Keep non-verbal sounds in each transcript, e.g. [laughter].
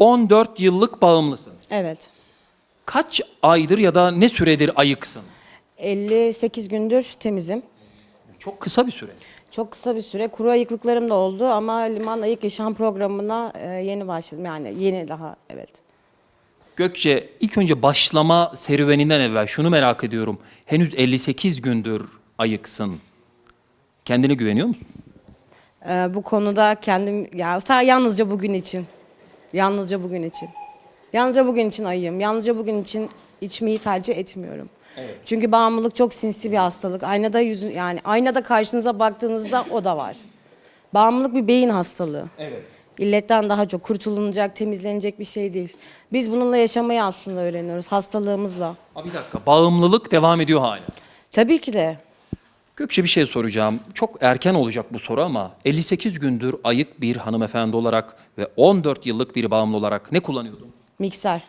14 yıllık bağımlısın. Evet. Kaç aydır ya da ne süredir ayıksın? 58 gündür temizim. Çok kısa bir süre. Çok kısa bir süre kuru ayıklıklarım da oldu ama liman ayık yaşam programına e, yeni başladım. Yani yeni daha evet. Gökçe ilk önce başlama serüveninden evvel şunu merak ediyorum. Henüz 58 gündür ayıksın. Kendine güveniyor musun? E, bu konuda kendim ya yalnızca bugün için. Yalnızca bugün için. Yalnızca bugün için ayıyım. Yalnızca bugün için içmeyi tercih etmiyorum. Çünkü bağımlılık çok sinsi bir hastalık. Aynada yüzün yani aynada karşınıza baktığınızda o da var. Bağımlılık bir beyin hastalığı. Evet. İlletten daha çok kurtulunacak, temizlenecek bir şey değil. Biz bununla yaşamayı aslında öğreniyoruz hastalığımızla. Aa, bir dakika. Bağımlılık devam ediyor hala. Tabii ki de Gökçe bir şey soracağım. Çok erken olacak bu soru ama 58 gündür ayık bir hanımefendi olarak ve 14 yıllık bir bağımlı olarak ne kullanıyordun? mikser,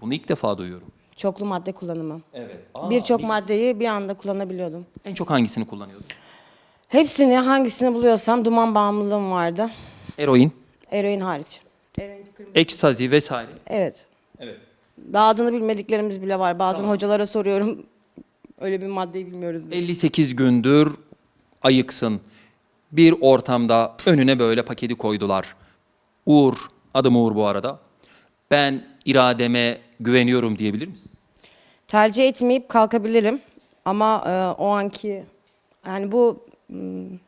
Bunu ilk defa duyuyorum. çoklu madde kullanımı. Evet. Birçok maddeyi bir anda kullanabiliyordum. En çok hangisini kullanıyordun? Hepsini hangisini buluyorsam duman bağımlılığım vardı. Eroin, Eroin hariç. Ekstazi vesaire. Evet. Evet. Daha adını bilmediklerimiz bile var. Bazen hocalara soruyorum. Öyle bir maddeyi bilmiyoruz. diye. 58 gündür ayıksın. Bir ortamda önüne böyle paketi koydular. Uğur, adım Uğur bu arada. Ben irademe güveniyorum diyebilir misin? Tercih etmeyip kalkabilirim. Ama e, o anki yani bu hmm,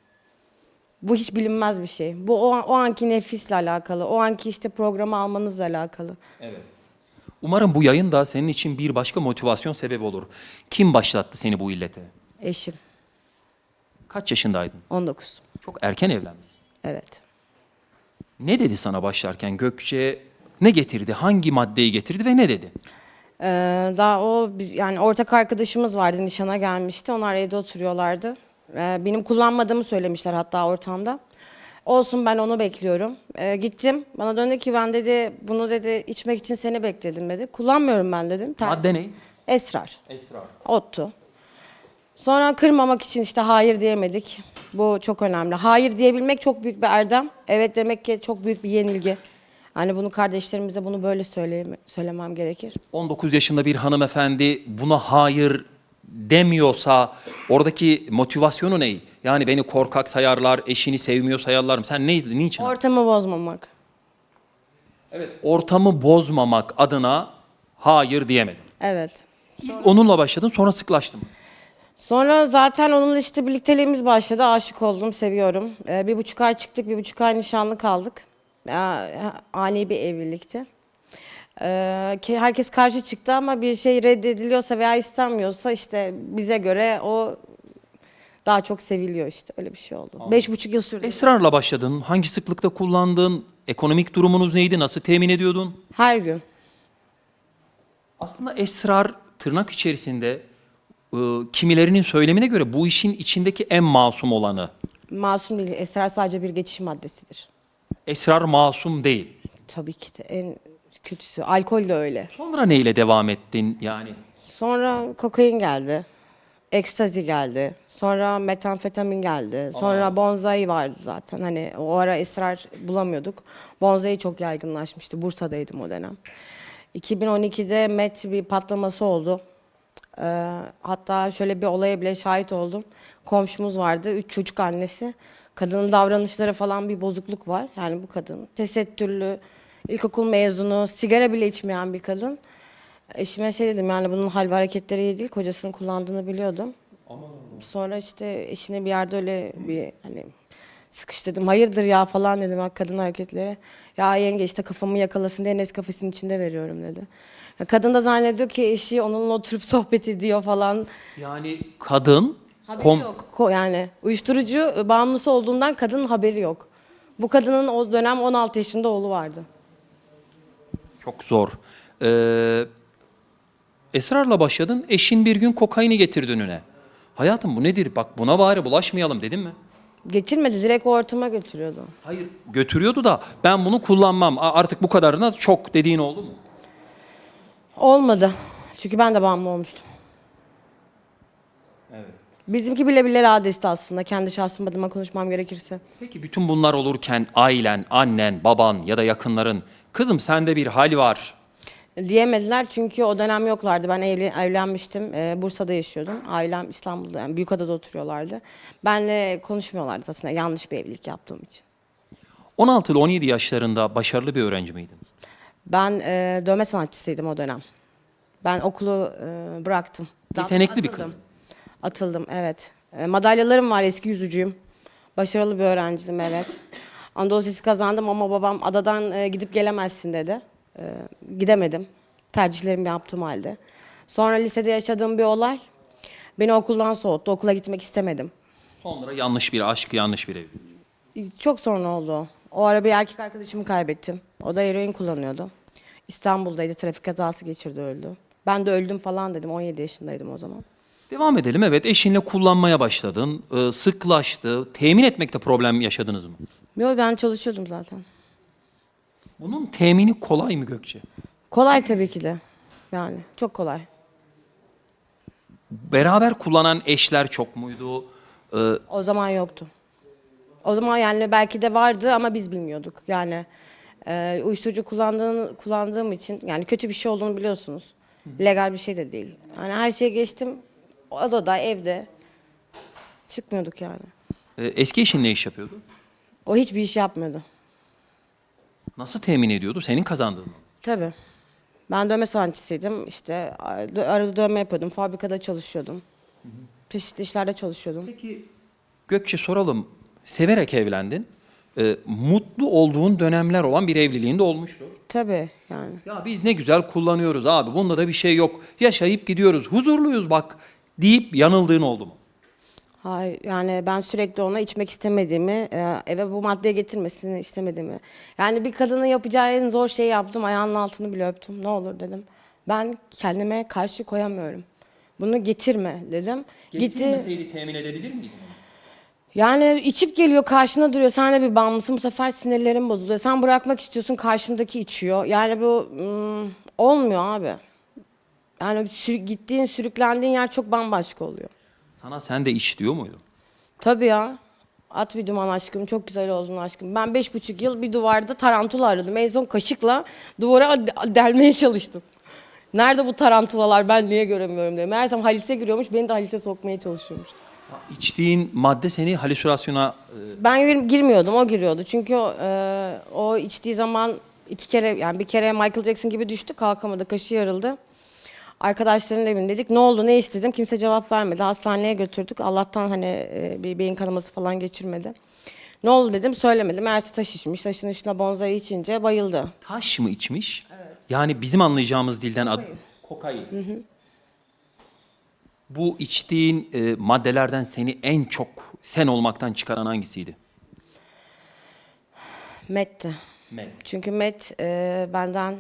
bu hiç bilinmez bir şey. Bu o, o anki nefisle alakalı. O anki işte programı almanızla alakalı. Evet. Umarım bu yayın da senin için bir başka motivasyon sebebi olur. Kim başlattı seni bu illete? Eşim. Kaç yaşındaydın? 19. Çok erken evlenmişsin. Evet. Ne dedi sana başlarken Gökçe? Ne getirdi? Hangi maddeyi getirdi ve ne dedi? Ee, daha o yani ortak arkadaşımız vardı nişana gelmişti. Onlar evde oturuyorlardı. Ee, benim kullanmadığımı söylemişler hatta ortamda. Olsun ben onu bekliyorum. Ee, gittim. Bana döndü ki ben dedi bunu dedi içmek için seni bekledim dedi. Kullanmıyorum ben dedim. Ter- Madde ne? Esrar. Esrar. Ottu. Sonra kırmamak için işte hayır diyemedik. Bu çok önemli. Hayır diyebilmek çok büyük bir erdem. Evet demek ki çok büyük bir yenilgi. Hani bunu kardeşlerimize bunu böyle söyleyeme- söylemem gerekir. 19 yaşında bir hanımefendi buna hayır demiyorsa oradaki motivasyonu ne? Yani beni korkak sayarlar, eşini sevmiyor sayarlar mı? Sen ne, niçin? Ortamı bozmamak. evet. Ortamı bozmamak adına hayır diyemedin. Evet. İlk onunla başladın sonra sıklaştın. Sonra zaten onunla işte birlikteliğimiz başladı. Aşık oldum, seviyorum. Ee, bir buçuk ay çıktık, bir buçuk ay nişanlı kaldık. Ee, ani bir evlilikti. Ee, ki herkes karşı çıktı ama bir şey reddediliyorsa veya istenmiyorsa işte bize göre o daha çok seviliyor işte. Öyle bir şey oldu. Beş buçuk yıl sürdü. Esrarla başladın. Hangi sıklıkta kullandın? Ekonomik durumunuz neydi? Nasıl temin ediyordun? Her gün. Aslında esrar tırnak içerisinde e, kimilerinin söylemine göre bu işin içindeki en masum olanı. Masum değil. Esrar sadece bir geçiş maddesidir. Esrar masum değil. Tabii ki de en kötüsü. Alkol de öyle. Sonra neyle devam ettin yani? Sonra kokain geldi. Ekstazi geldi. Sonra metamfetamin geldi. Sonra bonzai vardı zaten. Hani o ara esrar bulamıyorduk. Bonzai çok yaygınlaşmıştı. Bursa'daydım o dönem. 2012'de met bir patlaması oldu. Ee, hatta şöyle bir olaya bile şahit oldum. Komşumuz vardı. Üç çocuk annesi. Kadının davranışları falan bir bozukluk var. Yani bu kadın tesettürlü, ilkokul mezunu, sigara bile içmeyen bir kadın. Eşime şey dedim yani bunun hal ve hareketleri iyi değil. Kocasının kullandığını biliyordum. Sonra işte eşine bir yerde öyle bir hani sıkıştırdım. Hayırdır ya falan dedim kadın hareketleri. Ya yenge işte kafamı yakalasın diye kafesinin içinde veriyorum dedi. Ya kadın da zannediyor ki eşi onunla oturup [laughs] sohbet ediyor falan. Yani kadın Haberi kom- yok. Ko- yani uyuşturucu bağımlısı olduğundan kadının haberi yok. Bu kadının o dönem 16 yaşında oğlu vardı. Çok zor. Ee, esrarla başladın. Eşin bir gün kokaini getirdi önüne. Hayatım bu nedir? Bak buna bari bulaşmayalım dedin mi? Getirmedi direkt o ortama götürüyordu. Hayır. Götürüyordu da ben bunu kullanmam. A- Artık bu kadarına çok dediğin oldu mu? Olmadı. Çünkü ben de bağımlı olmuştum. Evet. Bizimki bile bile adesti aslında kendi şahsım adıma konuşmam gerekirse. Peki bütün bunlar olurken ailen, annen, baban ya da yakınların kızım sende bir hal var. Diyemediler çünkü o dönem yoklardı. Ben evli, evlenmiştim. Ee, Bursa'da yaşıyordum. Ailem İstanbul'da yani Büyükada'da oturuyorlardı. Benle konuşmuyorlardı zaten yanlış bir evlilik yaptığım için. 16 ile 17 yaşlarında başarılı bir öğrenci miydin? Ben e, dövme sanatçısıydım o dönem. Ben okulu e, bıraktım. Yetenekli bir kız. Atıldım evet. E, madalyalarım var eski yüzücüyüm. Başarılı bir öğrenciydim evet. Anadolu kazandım ama babam adadan e, gidip gelemezsin dedi. E, gidemedim. Tercihlerimi yaptığım halde. Sonra lisede yaşadığım bir olay beni okuldan soğuttu. Okula gitmek istemedim. Sonra yanlış bir aşk, yanlış bir evlilik. Çok sonra oldu o. O ara bir erkek arkadaşımı kaybettim. O da eroin kullanıyordu. İstanbul'daydı. Trafik kazası geçirdi öldü. Ben de öldüm falan dedim. 17 yaşındaydım o zaman. Devam edelim. Evet eşinle kullanmaya başladın. Ee, sıklaştı. Temin etmekte problem yaşadınız mı? Yo ben çalışıyordum zaten. Bunun temini kolay mı Gökçe? Kolay tabii ki de. Yani çok kolay. Beraber kullanan eşler çok muydu? Ee, O zaman yoktu. O zaman yani belki de vardı ama biz bilmiyorduk. Yani e, uyuşturucu kullandığın, kullandığım için yani kötü bir şey olduğunu biliyorsunuz. Legal bir şey de değil. Yani her şeye geçtim. Odada, evde. Çıkmıyorduk yani. e, eski eşin ne iş yapıyordu? O hiçbir iş yapmıyordu. Nasıl temin ediyordu? Senin kazandığın mı? Tabii. Ben dövme sanatçısıydım. İşte arada dövme yapıyordum. Fabrikada çalışıyordum. Çeşitli işlerde çalışıyordum. Peki Gökçe soralım. Severek evlendin. Ee, mutlu olduğun dönemler olan bir evliliğin de olmuştur. Tabii yani. Ya biz ne güzel kullanıyoruz abi. Bunda da bir şey yok. Yaşayıp gidiyoruz. Huzurluyuz bak deyip yanıldığın oldu mu? Hayır yani ben sürekli ona içmek istemediğimi, e, eve bu maddeye getirmesini istemediğimi. Yani bir kadının yapacağı en zor şeyi yaptım. Ayağının altını bile öptüm. Ne olur dedim. Ben kendime karşı koyamıyorum. Bunu getirme dedim. Gitti. temin edebilir miydin? Yani içip geliyor karşına duruyor. Sen de bir bağımlısın. Bu sefer sinirlerin bozuluyor. Sen bırakmak istiyorsun karşındaki içiyor. Yani bu hmm, olmuyor abi. Yani sür- gittiğin, sürüklendiğin yer çok bambaşka oluyor. Sana sen de iç diyor muydu? Tabii ya. At bir duman aşkım. Çok güzel oldun aşkım. Ben beş buçuk yıl bir duvarda tarantula aradım. En son kaşıkla duvara de- delmeye çalıştım. Nerede bu tarantulalar ben niye göremiyorum diye. Meğersem halise giriyormuş. Beni de halise sokmaya çalışıyormuş. İçtiğin madde seni halüsinasyona e, Ben gir- girmiyordum. O giriyordu. Çünkü o, e, o içtiği zaman iki kere yani bir kere Michael Jackson gibi düştü. Kalkamadı. Kaşı yarıldı. Arkadaşların evindeydik. Ne oldu ne istedim? Kimse cevap vermedi. Hastaneye götürdük. Allah'tan hani e, bir beyin kanaması falan geçirmedi. Ne oldu dedim söylemedim. Meğerse taş içmiş. Taşın üstüne bonzayı içince bayıldı. taş mı içmiş? Yani bizim anlayacağımız dilden ad kokain. Bu içtiğin e, maddelerden seni en çok sen olmaktan çıkaran hangisiydi? Met'ti. Med. Çünkü Met e, benden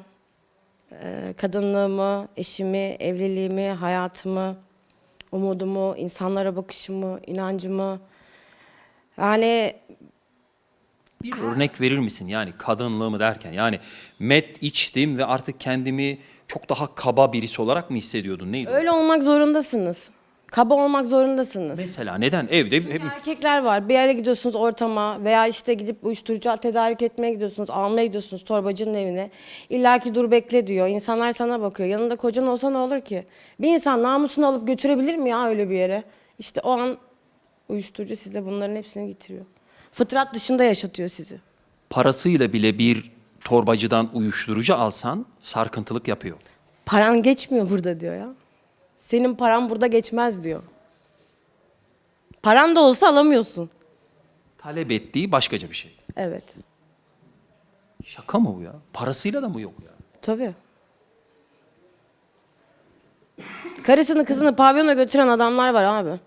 kadınlığımı, eşimi, evliliğimi, hayatımı, umudumu, insanlara bakışımı, inancımı yani Bir örnek verir misin? Yani kadınlığımı derken yani met içtim ve artık kendimi çok daha kaba birisi olarak mı hissediyordun? Neydi? o? öyle olmak zorundasınız. Kaba olmak zorundasınız. Mesela neden? Evde hep Erkekler var. Bir yere gidiyorsunuz ortama veya işte gidip uyuşturucu tedarik etmeye gidiyorsunuz, almaya gidiyorsunuz torbacının evine. İlla ki dur bekle diyor. İnsanlar sana bakıyor. Yanında kocan olsa ne olur ki? Bir insan namusunu alıp götürebilir mi ya öyle bir yere? İşte o an uyuşturucu size bunların hepsini getiriyor. Fıtrat dışında yaşatıyor sizi. parasıyla bile bir torbacıdan uyuşturucu alsan sarkıntılık yapıyor. Paran geçmiyor burada diyor ya. Senin paran burada geçmez diyor. Paran da olsa alamıyorsun. Talep ettiği başkaca bir şey. Evet. Şaka mı bu ya? Parasıyla da mı yok ya? Tabii. Karısını kızını pavyona götüren adamlar var abi.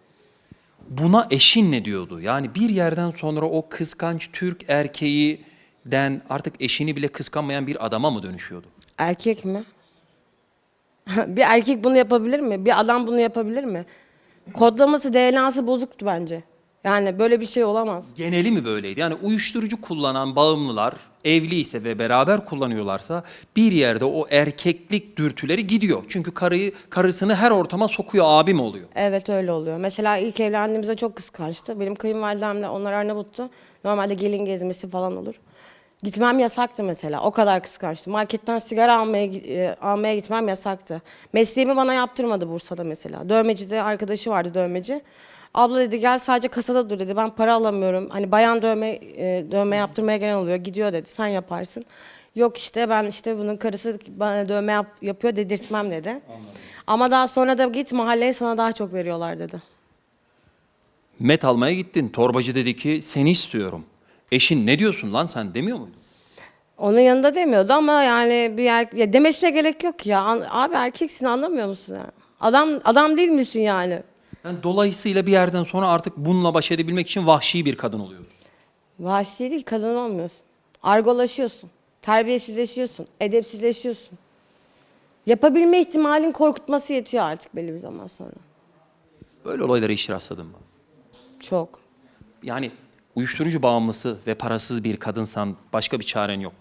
Buna eşin ne diyordu? Yani bir yerden sonra o kıskanç Türk erkeğinden artık eşini bile kıskanmayan bir adama mı dönüşüyordu? Erkek mi? [laughs] bir erkek bunu yapabilir mi? Bir adam bunu yapabilir mi? Kodlaması, DNA'sı bozuktu bence. Yani böyle bir şey olamaz. Geneli mi böyleydi? Yani uyuşturucu kullanan bağımlılar evli ise ve beraber kullanıyorlarsa bir yerde o erkeklik dürtüleri gidiyor. Çünkü karıyı karısını her ortama sokuyor abim oluyor. Evet öyle oluyor. Mesela ilk evlendiğimizde çok kıskançtı. Benim kayınvalidemle onlar Arnavut'tu. Normalde gelin gezmesi falan olur. Gitmem yasaktı mesela. O kadar kıskançtı. Marketten sigara almaya e, almaya gitmem yasaktı. Mesleğimi bana yaptırmadı Bursa'da mesela. Dövmecide arkadaşı vardı dövmeci. Abla dedi gel sadece kasada dur dedi. Ben para alamıyorum. Hani bayan dövme e, dövme yaptırmaya gelen oluyor. Gidiyor dedi. Sen yaparsın. Yok işte ben işte bunun karısı bana dövme yap- yapıyor dedirtmem dedi. Ama daha sonra da git mahalleye sana daha çok veriyorlar dedi. Met almaya gittin. Torbacı dedi ki seni istiyorum. Eşin ne diyorsun lan sen demiyor muydu? Onun yanında demiyordu ama yani bir er, ya demesine gerek yok ya. An- abi erkeksin anlamıyor musun ya? Adam adam değil misin yani? Yani dolayısıyla bir yerden sonra artık bununla baş edebilmek için vahşi bir kadın oluyoruz. Vahşi değil kadın olmuyorsun. Argolaşıyorsun. Terbiyesizleşiyorsun. Edepsizleşiyorsun. Yapabilme ihtimalin korkutması yetiyor artık belli bir zaman sonra. Böyle olaylara hiç rastladın mı? Çok. Yani uyuşturucu bağımlısı ve parasız bir kadınsan başka bir çaren yok. mu?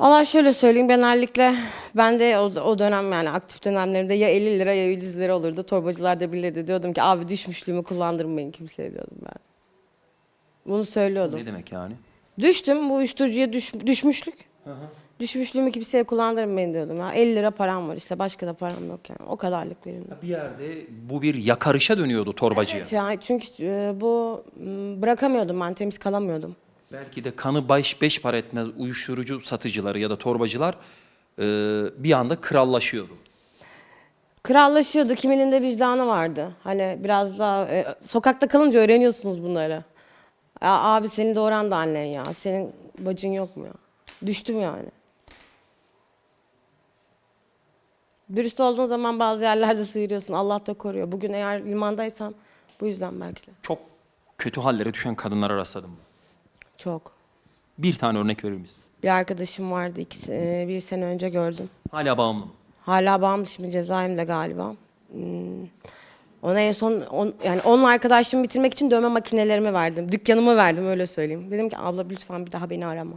Valla şöyle söyleyeyim genellikle ben de o, o dönem yani aktif dönemlerimde ya 50 lira ya 100 lira olurdu. Torbacılar da bilirdi. Diyordum ki abi düşmüşlüğümü kullandırmayın kimseye diyordum ben. Bunu söylüyordum. Ne demek yani? Düştüm bu uyuşturucuya düş, düşmüşlük. Düşmüşlüğümü kimseye kullandırmayın diyordum ya. 50 lira param var işte başka da param yok yani. O kadarlık verin. Bir yerde bu bir yakarışa dönüyordu torbacıya. Ya çünkü e, bu m, bırakamıyordum ben temiz kalamıyordum. Belki de kanı baş beş para etmez uyuşturucu satıcıları ya da torbacılar e, bir anda krallaşıyordu. Krallaşıyordu. Kiminin de vicdanı vardı. Hani biraz daha e, sokakta kalınca öğreniyorsunuz bunları. Ya, abi seni doğuran da annen ya. Senin bacın yok mu ya? Düştüm yani. Dürüst olduğun zaman bazı yerlerde sıyırıyorsun. Allah da koruyor. Bugün eğer limandaysam bu yüzden belki de. Çok kötü hallere düşen kadınlara rastladım. Çok. Bir tane örnek verir misin? Bir arkadaşım vardı iki, se- e, bir sene önce gördüm. Hala bağımlı mı? Hala bağımlı şimdi cezaevinde galiba. Hmm. Ona en son on, yani onun arkadaşlığımı bitirmek için dövme makinelerimi verdim. Dükkanımı verdim öyle söyleyeyim. Dedim ki abla lütfen bir daha beni arama.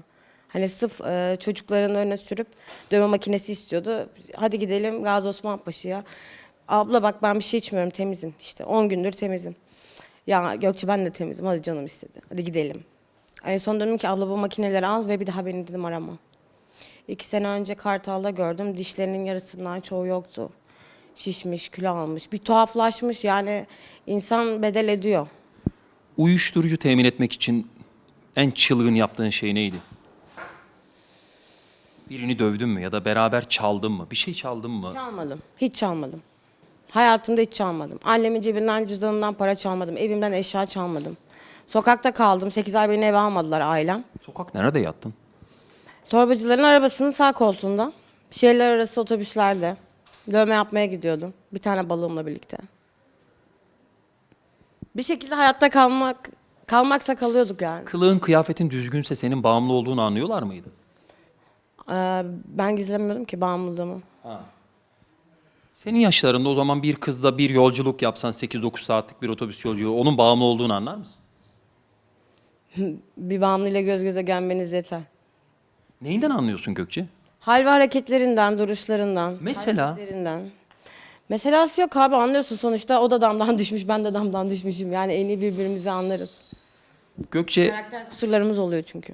Hani sırf e, çocukların önüne sürüp dövme makinesi istiyordu. Hadi gidelim Gazi Osman Paşa'ya. Abla bak ben bir şey içmiyorum temizim. İşte 10 gündür temizim. Ya Gökçe ben de temizim. Hadi canım istedi. Hadi gidelim. En son dedim ki abla bu makineleri al ve bir daha beni dedim arama. İki sene önce Kartal'da gördüm. Dişlerinin yarısından çoğu yoktu. Şişmiş, kilo almış. Bir tuhaflaşmış yani insan bedel ediyor. Uyuşturucu temin etmek için en çılgın yaptığın şey neydi? Birini dövdün mü ya da beraber çaldın mı? Bir şey çaldın mı? Çalmadım. Hiç çalmadım. Hayatımda hiç çalmadım. Annemin cebinden, cüzdanından para çalmadım. Evimden eşya çalmadım. Sokakta kaldım. 8 ay beni eve almadılar ailem. Sokak nerede yattın? Torbacıların arabasının sağ koltuğunda. Şehirler arası otobüslerde. Dövme yapmaya gidiyordum. Bir tane balığımla birlikte. Bir şekilde hayatta kalmak kalmaksa kalıyorduk yani. Kılığın kıyafetin düzgünse senin bağımlı olduğunu anlıyorlar mıydı? Ee, ben gizlemiyordum ki bağımlılığımı. Senin yaşlarında o zaman bir kızla bir yolculuk yapsan 8-9 saatlik bir otobüs yolculuğu onun bağımlı olduğunu anlar mısın? [laughs] Bir bağımlıyla göz göze gelmeniz yeter. Neyinden anlıyorsun Gökçe? Hal ve hareketlerinden, duruşlarından. Mesela? hareketlerinden. Meselası yok abi anlıyorsun sonuçta o da damdan düşmüş ben de damdan düşmüşüm. Yani en iyi birbirimizi anlarız. Gökçe Karakter kusurlarımız oluyor çünkü.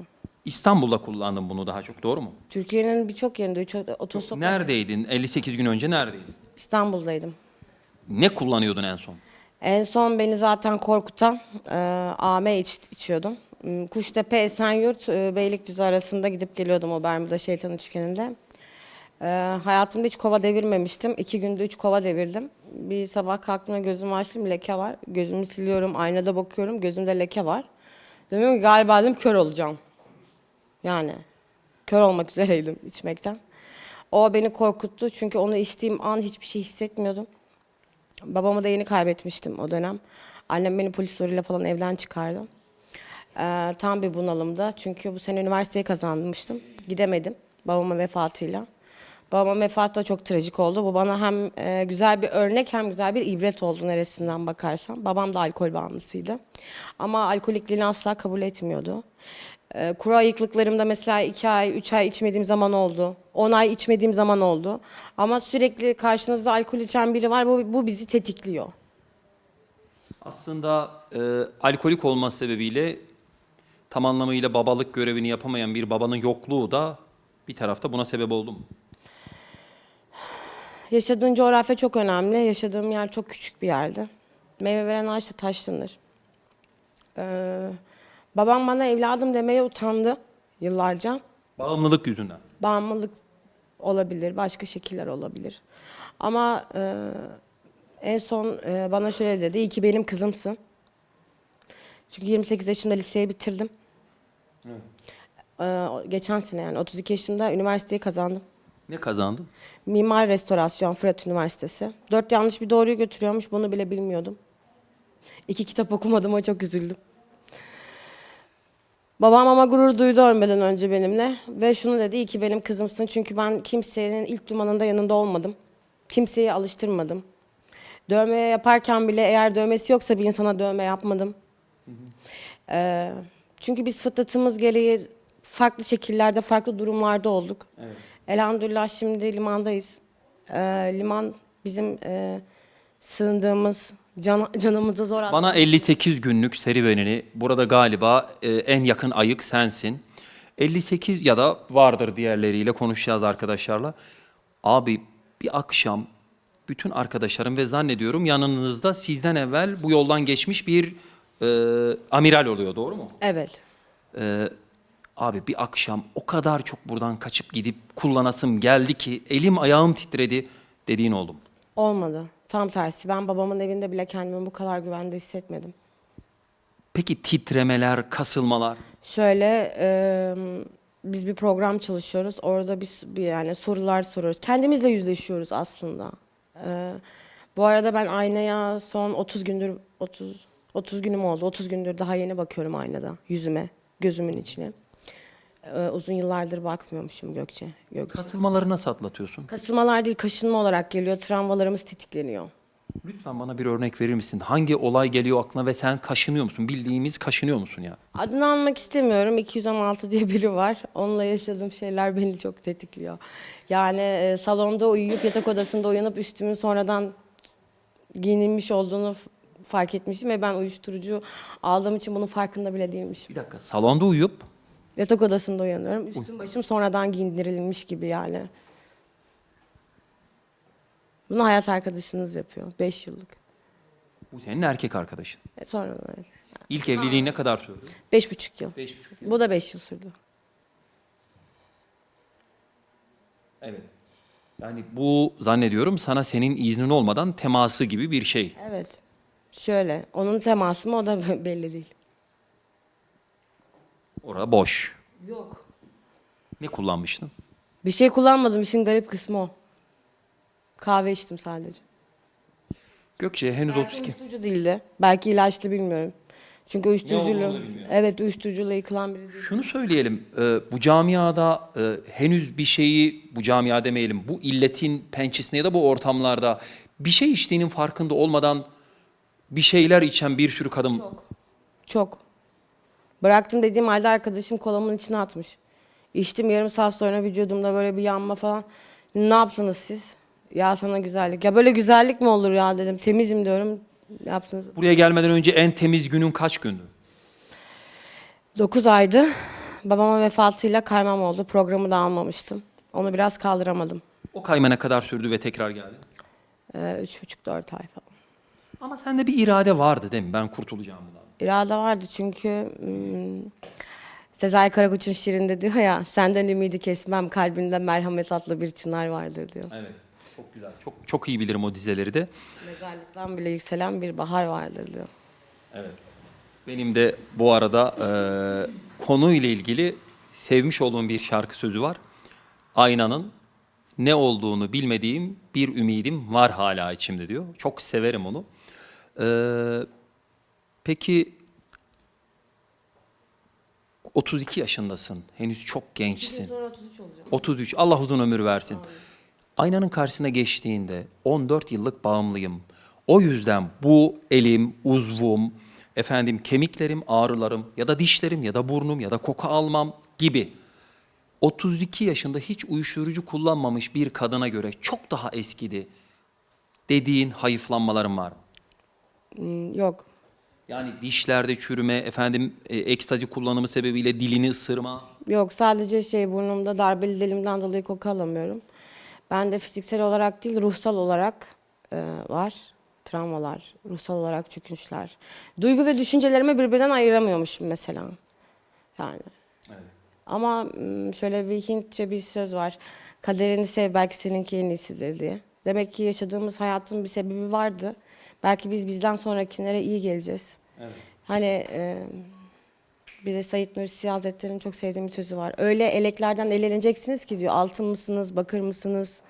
İstanbul'da kullandın bunu daha çok doğru mu? Türkiye'nin birçok yerinde üç otostop Neredeydin? 58 gün önce neredeydin? İstanbul'daydım. Ne kullanıyordun en son? En son beni zaten korkutan e, AM iç, içiyordum. Hmm, Kuştepe, Esenyurt, e, Beylikdüzü arasında gidip geliyordum o Bermuda şeytan üçgeninde. E, hayatımda hiç kova devirmemiştim. İki günde üç kova devirdim. Bir sabah kalktığımda gözümü açtım leke var. Gözümü siliyorum, aynada bakıyorum gözümde leke var. Dedim ki galiba dedim kör olacağım. Yani kör olmak üzereydim içmekten. O beni korkuttu çünkü onu içtiğim an hiçbir şey hissetmiyordum. Babamı da yeni kaybetmiştim o dönem. Annem beni polis zoruyla falan evden çıkardı. Ee, tam bir bunalımda. Çünkü bu sene üniversiteyi kazanmıştım. Gidemedim babamın vefatıyla. Babamın vefatı da çok trajik oldu. Bu bana hem e, güzel bir örnek hem güzel bir ibret oldu neresinden bakarsam. Babam da alkol bağımlısıydı. Ama alkolikliğini asla kabul etmiyordu. Ee, kuru ayıklıklarımda mesela 2 ay, 3 ay içmediğim zaman oldu. 10 ay içmediğim zaman oldu. Ama sürekli karşınızda alkol içen biri var. Bu, bu bizi tetikliyor. Aslında e, alkolik olması sebebiyle tam anlamıyla babalık görevini yapamayan bir babanın yokluğu da bir tarafta buna sebep oldu mu? Yaşadığın coğrafya çok önemli. Yaşadığım yer çok küçük bir yerdi. Meyve veren ağaç da taşlanır. Ee, babam bana evladım demeye utandı yıllarca. Bağımlılık yüzünden. Bağımlılık olabilir, başka şekiller olabilir. Ama e, en son e, bana şöyle dedi, iyi ki benim kızımsın. Çünkü 28 yaşımda liseyi bitirdim. Ee, geçen sene yani 32 yaşımda üniversiteyi kazandım. Ne kazandın? Mimar Restorasyon Fırat Üniversitesi. Dört yanlış bir doğruyu götürüyormuş. Bunu bile bilmiyordum. İki kitap okumadım ama çok üzüldüm. Babam ama gurur duydu ölmeden önce benimle. Ve şunu dedi, iyi ki benim kızımsın. Çünkü ben kimsenin ilk dumanında yanında olmadım. Kimseyi alıştırmadım. Dövme yaparken bile eğer dövmesi yoksa bir insana dövme yapmadım. Ee, çünkü biz fıtratımız gereği farklı şekillerde, farklı durumlarda olduk. Elhamdülillah şimdi limandayız. Ee, liman bizim e, sığındığımız, can, canımızı zor attık. Bana 58 günlük serüvenini burada galiba e, en yakın ayık sensin. 58 ya da vardır diğerleriyle konuşacağız arkadaşlarla. Abi bir akşam bütün arkadaşlarım ve zannediyorum yanınızda sizden evvel bu yoldan geçmiş bir e, amiral oluyor doğru mu? Evet. Ee, abi bir akşam o kadar çok buradan kaçıp gidip kullanasım geldi ki elim ayağım titredi dediğin oldu mu? Olmadı. Tam tersi. Ben babamın evinde bile kendimi bu kadar güvende hissetmedim. Peki titremeler, kasılmalar? Şöyle e, biz bir program çalışıyoruz. Orada biz bir yani sorular soruyoruz. Kendimizle yüzleşiyoruz aslında. E, bu arada ben aynaya son 30 gündür 30 30 günüm oldu. 30 gündür daha yeni bakıyorum aynada yüzüme, gözümün içine. E, uzun yıllardır bakmıyormuşum Gökçe. Gökçe. Kasılmaları nasıl atlatıyorsun? Kasılmalar değil, kaşınma olarak geliyor. Travmalarımız tetikleniyor. Lütfen bana bir örnek verir misin? Hangi olay geliyor aklına ve sen kaşınıyor musun? Bildiğimiz kaşınıyor musun ya? Adını almak istemiyorum. 216 diye biri var. Onunla yaşadığım şeyler beni çok tetikliyor. Yani e, salonda uyuyup yatak odasında uyanıp üstümün sonradan giyinilmiş olduğunu fark etmişim ve ben uyuşturucu aldığım için bunun farkında bile değilmişim. Bir dakika salonda uyuyup Yatak odasında uyanıyorum. Üstüm başım sonradan giyindirilmiş gibi yani. Bunu hayat arkadaşınız yapıyor. 5 yıllık. bu senin erkek arkadaşın. E sonra öyle. İlk evliliğin ne kadar sürdü? Beş buçuk yıl. Beş buçuk yıl. Bu da 5 yıl sürdü. Evet. Yani bu zannediyorum sana senin iznin olmadan teması gibi bir şey. Evet. Şöyle, onun teması mı o da [laughs] belli değil. Orada boş. Yok. Ne kullanmıştın? Bir şey kullanmadım, işin garip kısmı o. Kahve içtim sadece. Gökçe henüz Belki 32. uyuşturucu değildi. Belki ilaçlı bilmiyorum. Çünkü uyuşturucuyla, olduğunu da bilmiyorum. evet uyuşturucuyla yıkılan biri değil. Şunu söyleyelim, e, bu camiada e, henüz bir şeyi, bu camia demeyelim, bu illetin pençesinde ya da bu ortamlarda bir şey içtiğinin farkında olmadan bir şeyler içen bir sürü kadın Çok. Çok. Bıraktım dediğim halde arkadaşım kolamın içine atmış. İçtim yarım saat sonra vücudumda böyle bir yanma falan. Ne yaptınız siz? Ya sana güzellik. Ya böyle güzellik mi olur ya dedim. Temizim diyorum. Yaptınız. buraya gelmeden önce en temiz günün kaç gündü? 9 aydı. Babama vefatıyla kaymam oldu. Programı da almamıştım. Onu biraz kaldıramadım. O kaymana kadar sürdü ve tekrar geldi. Ee, üç buçuk dört ay falan. Ama sende bir irade vardı değil mi? Ben kurtulacağım bundan. İrade vardı çünkü hmm, Sezai Karakoç'un şiirinde diyor ya senden ümidi kesmem kalbinde merhamet adlı bir çınar vardır diyor. Evet. Çok güzel. Çok çok iyi bilirim o dizeleri de. Mezarlıktan bile yükselen bir bahar vardır diyor. Evet. Benim de bu arada e, konuyla ilgili sevmiş olduğum bir şarkı sözü var. Aynanın ne olduğunu bilmediğim bir ümidim var hala içimde diyor. Çok severim onu. E, peki 32 yaşındasın. Henüz çok gençsin. Sonra 33 olacağım. 33. Allah uzun ömür versin. Aynanın karşısına geçtiğinde 14 yıllık bağımlıyım. O yüzden bu elim, uzvum, efendim kemiklerim, ağrılarım ya da dişlerim ya da burnum ya da koku almam gibi 32 yaşında hiç uyuşturucu kullanmamış bir kadına göre çok daha eskidi dediğin hayıflanmaların var mı? Hmm, Yok. Yani dişlerde çürüme, efendim e, ekstazi kullanımı sebebiyle dilini ısırma. Yok sadece şey burnumda darbeli dilimden dolayı koku alamıyorum. Ben de fiziksel olarak değil ruhsal olarak e, var. Travmalar, ruhsal olarak çökünüşler. Duygu ve düşüncelerimi birbirinden ayıramıyormuşum mesela. Yani. Ama mm, şöyle bir Hintçe bir söz var. Kaderini sev belki seninki en iyisidir diye. Demek ki yaşadığımız hayatın bir sebebi vardı. Belki biz bizden sonrakilere iyi geleceğiz. Hani e, bir de Said Nursi Hazretleri'nin çok sevdiğim bir sözü var. Öyle eleklerden eleneceksiniz ki diyor. Altın mısınız, bakır mısınız,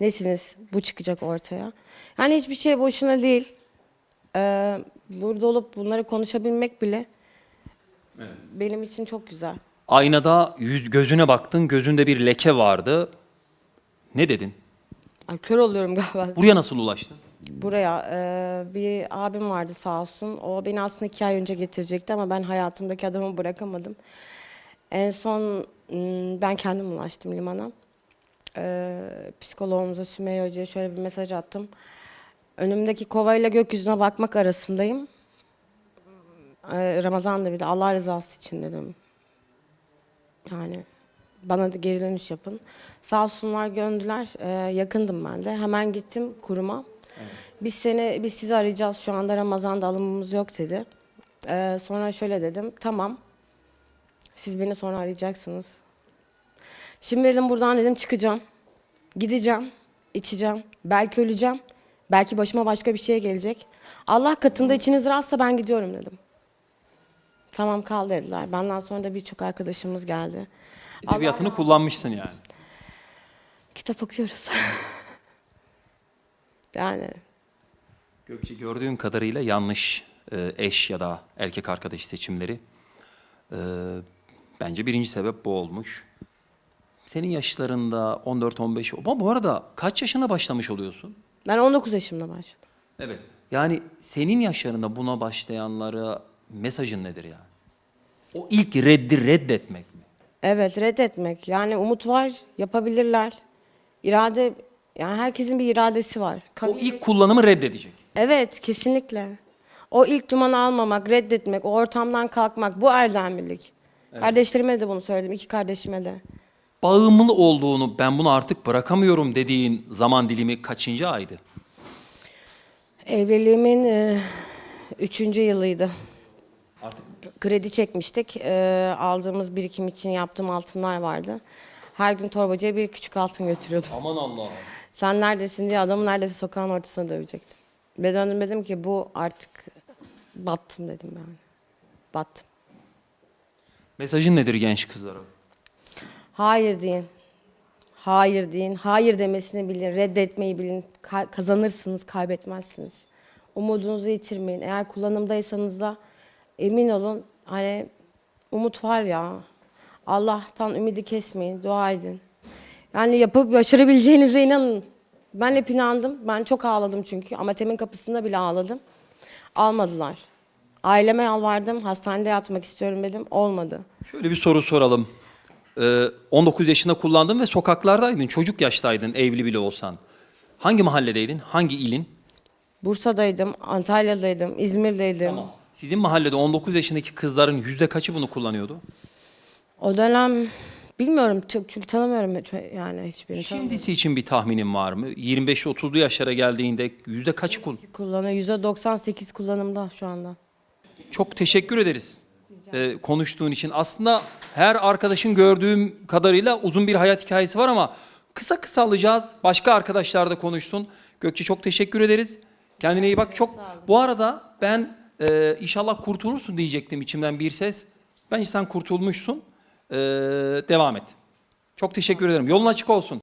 nesiniz? Bu çıkacak ortaya. Yani hiçbir şey boşuna değil. Ee, burada olup bunları konuşabilmek bile benim için çok güzel. Aynada yüz gözüne baktın, gözünde bir leke vardı. Ne dedin? Ay, kör oluyorum galiba. Buraya nasıl ulaştın? Buraya e, bir abim vardı sağ olsun. O beni aslında iki ay önce getirecekti ama ben hayatımdaki adamı bırakamadım. En son ben kendim ulaştım limana. E, psikoloğumuza Sümeyye Hoca'ya şöyle bir mesaj attım. Önümdeki kovayla gökyüzüne bakmak arasındayım. E, Ramazan'da bir de Allah rızası için dedim. Yani bana da geri dönüş yapın. Sağ olsunlar göndüler. E, yakındım ben de. Hemen gittim kuruma. Biz seni, biz sizi arayacağız. Şu anda Ramazan'da alımımız yok dedi. Ee, sonra şöyle dedim. Tamam. Siz beni sonra arayacaksınız. Şimdi dedim buradan dedim çıkacağım. Gideceğim. içeceğim. Belki öleceğim. Belki başıma başka bir şey gelecek. Allah katında içiniz rahatsa ben gidiyorum dedim. Tamam kal dediler. Benden sonra da birçok arkadaşımız geldi. Edebiyatını kullanmışsın yani. Kitap okuyoruz. [laughs] yani Gökçe gördüğün kadarıyla yanlış e, eş ya da erkek arkadaş seçimleri. E, bence birinci sebep bu olmuş. Senin yaşlarında 14-15 ama bu arada kaç yaşında başlamış oluyorsun? ben 19 yaşımda başladım. Evet. Yani senin yaşlarında buna başlayanlara mesajın nedir yani? O ilk reddi reddetmek mi? Evet reddetmek. Yani umut var, yapabilirler. İrade, yani herkesin bir iradesi var. O ilk kullanımı reddedecek. Evet kesinlikle. O ilk dumanı almamak, reddetmek, o ortamdan kalkmak bu erdemlilik. Kardeşlerime de bunu söyledim, iki kardeşime de. Bağımlı olduğunu ben bunu artık bırakamıyorum dediğin zaman dilimi kaçıncı aydı? Evliliğimin e, üçüncü yılıydı. Artık Kredi çekmiştik. E, aldığımız birikim için yaptığım altınlar vardı. Her gün torbacıya bir küçük altın götürüyordum. aman Allah'ım. Sen neredesin diye adamı neredeyse sokağın ortasına dövecektim. Ve döndüm dedim ki bu artık battım dedim yani. Battım. Mesajın nedir genç kızlara? Hayır deyin. Hayır deyin. Hayır demesini bilin. Reddetmeyi bilin. Ka- kazanırsınız, kaybetmezsiniz. Umudunuzu yitirmeyin. Eğer kullanımdaysanız da emin olun hani umut var ya. Allah'tan ümidi kesmeyin. Dua edin. Yani yapıp başarabileceğinize inanın. Ben hep inandım. Ben çok ağladım çünkü. Ama temin kapısında bile ağladım. Almadılar. Aileme yalvardım. Hastanede yatmak istiyorum dedim. Olmadı. Şöyle bir soru soralım. Ee, 19 yaşında kullandın ve sokaklardaydın, çocuk yaştaydın evli bile olsan. Hangi mahalledeydin, hangi ilin? Bursa'daydım, Antalya'daydım, İzmir'deydim. Sizin mahallede 19 yaşındaki kızların yüzde kaçı bunu kullanıyordu? O dönem bilmiyorum çünkü tanımıyorum yani hiçbirini. Şimdisi için bir tahminin var mı? 25-30'lu yaşlara geldiğinde yüzde kaçı kullan? Kullanıyor. %98 kullanımda şu anda. Çok teşekkür ederiz ee, konuştuğun için. Aslında her arkadaşın gördüğüm kadarıyla uzun bir hayat hikayesi var ama kısa kısa alacağız. Başka arkadaşlar da konuşsun. Gökçe çok teşekkür ederiz. Kendine iyi bak. Çok Bu arada ben e, inşallah kurtulursun diyecektim içimden bir ses. Bence sen kurtulmuşsun. Ee, devam et. Çok teşekkür ederim. Yolun açık olsun.